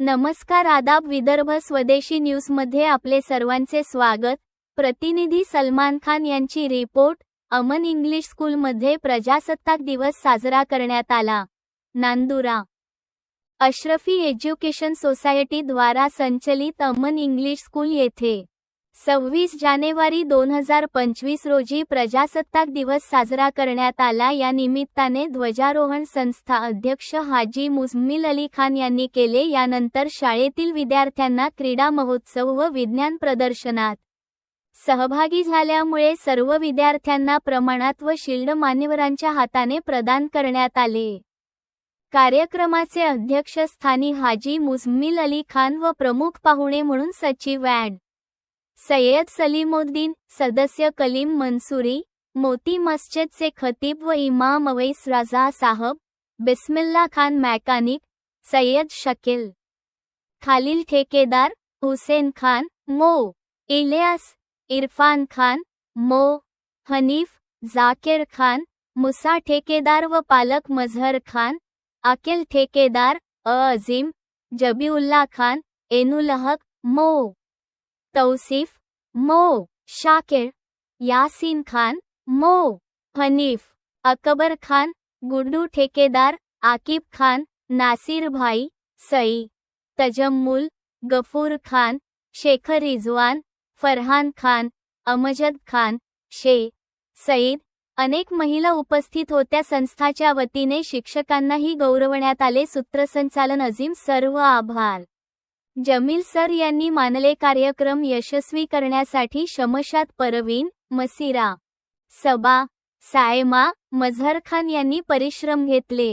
नमस्कार आदाब विदर्भ स्वदेशी न्यूजमध्ये आपले सर्वांचे स्वागत. प्रतिनिधी सलमान खान यांची रिपोर्ट अमन इंग्लिश स्कूलमध्ये प्रजासत्ताक दिवस साजरा करण्यात आला. नांदुरा. अश्रफी एज्युकेशन सोसायटी द्वारा संचलित अमन इंग्लिश स्कूल येथे सव्वीस जानेवारी दोन हजार पंचवीस रोजी प्रजासत्ताक दिवस साजरा करण्यात आला. या निमित्ताने ध्वजारोहण संस्था अध्यक्ष हाजी मुझमिल अली खान यांनी केले. यानंतर शाळेतील विद्यार्थ्यांना क्रीडा महोत्सव व विज्ञान प्रदर्शनात सहभागी झाल्यामुळे सर्व विद्यार्थ्यांना प्रमाणात व शिल्ड मान्यवरांच्या हाताने प्रदान करण्यात आले. कार्यक्रमाचे अध्यक्षस्थानी हाजी मुझमिल अली खान व प्रमुख पाहुणे म्हणून सचिव ॲड. सय्यद सलीमुद्दीन, सदस्य कलीम मंसूरी, मोती मस्जिद से खतीब व इमाम अवैस रजा साहब बिस्मिल्ला खान मैकानिक, सैयद शकील। खालील ठेकेदार, हुसैन खान, मो, इलियास, इरफान खान, मो, हनीफ, जाकिर खान, मुसा ठेकेदार व पालक मजहर खान अकिल ठेकेदार अजीम जबीउल्ला खान एनुल हक, मो। तौसिफ मो शाकिर यासीन खान मो हनीफ अकबर खान गुड्डू ठेकेदार आकिब खान नासिर भाई सई तजम्मुल गफूर खान शेखर रिजवान फरहान खान अमजद खान शे सईद अनेक महिला उपस्थित होत्या संस्थाच्या वतीने शिक्षकांनाही गौरवण्यात आले. सूत्रसंचालन अजीम सर्व आभार. जमील सर यांनी मानले कार्यक्रम यशस्वी करण्यासाठी शमशाद परवीन मसिरा सबा सायमा मझहर खान यांनी परिश्रम घेतले.